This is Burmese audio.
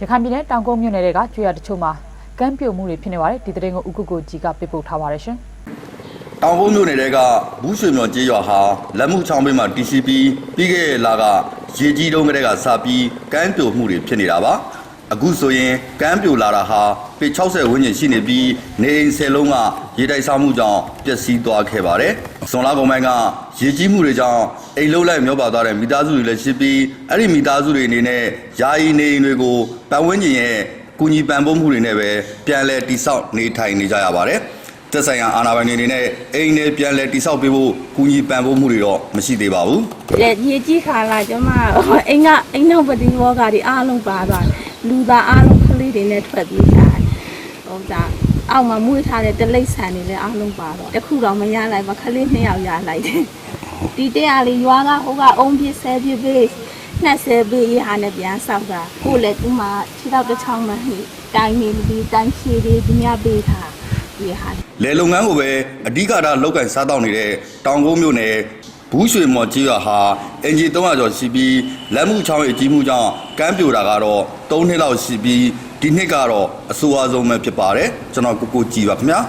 ရခိုင်ပြည်နယ်တောင်ကုန်းမြို့နယ်တွေကကျွေးရတချို့မှာကမ်းပြိုမှုတွေဖြစ်နေပါတယ်ဒီသတင်းကိုဥက္ကုကိုကြီးကပြပို့ထားပါတယ်ရှင်တောင်ကုန်းမြို့နယ်တဲကဘူးရွှေမြော်ကျေးရွာဟာလက်မှုချောင်းဘေးမှာ TCP ပြီးခဲ့တဲ့လကရေကြီးတုံးကလေးကစပြီးကမ်းပြိုမှုတွေဖြစ်နေတာပါ အခုဆိုရင်ကမ်းပြိုလာတာဟာပေ60ဝန်းကျင်ရှိနေပြီးနေအိမ်10လုံးကရေတိုက်စားမှုကြောင့်ပျက်စီးသွားခဲ့ပါတယ်။စွန်လာကုန်းပိုင်းကရေကြီးမှုတွေကြောင့်အိမ်လုံးလိုက်မျောပါသွားတဲ့မိသားစုတွေလည်းရှိပြီးအဲ့ဒီမိသားစုတွေအနေနဲ့ယာယီနေအိမ်တွေကိုပတ်ဝန်းကျင်ရဲ့ကူညီပံ့ပိုးမှုတွေနဲ့ပဲပြန်လည်တိစောက်နေထိုင်နေကြရပါတယ်။သက်ဆိုင်ရာအာဏာပိုင်တွေအနေနဲ့အိမ်နဲ့ပြန်လည်တိစောက်ပေးဖို့ကူညီပံ့ပိုးမှုတွေတော့မရှိသေးပါဘူး။လေရေကြီးခါလာကျမအိမ်ကအိမ်နောက်ပတိဘောကဒီအားလုံးပါသွားတယ် လူသားအားလုံးကလေးတွေနဲ့ထွက်ပြေးကြတယ်ဟိုဒါအောက်မှာမွေးထားတဲ့တလိပ်ဆန်တွေလည်းအားလုံးပါတော့တခုတော့မရလိုက်ပါခလေးနှစ်ယောက်ရလိုက်တယ်ဒီတရားလေးရွာကဟိုကအုံးပြဆဲပြပေး20ပေးရဟာနဲ့ပြန်ဆောက်တာကိုယ်လည်းသူမှခြေတော့တစ်ချောင်းမှဟိတိုင်းနေဒီတိုင်းရှည်တွေဒီမြပေးထားဒီဟာလယ်လုပ်ငန်းကိုပဲအဓိကထားလောက်ကင်စားတောက်နေတဲ့တောင်ကုန်းမြို့နယ် ဘူးရွှေမော်ကြီးရွာဟာအင်ဂျီ300ကျော်ရှိပြီးလက်မှုချောင်းရဲ့ကြီးမှုကြောင့်ကမ်းပြိုတာကတော့3နှစ်လောက်ရှိပြီးဒီနှစ်ကတော့အဆိုအဆုံးပဲဖြစ်ပါတယ်ကျွန်တော်ကိုကိုကြည်ပါခင်ဗျာ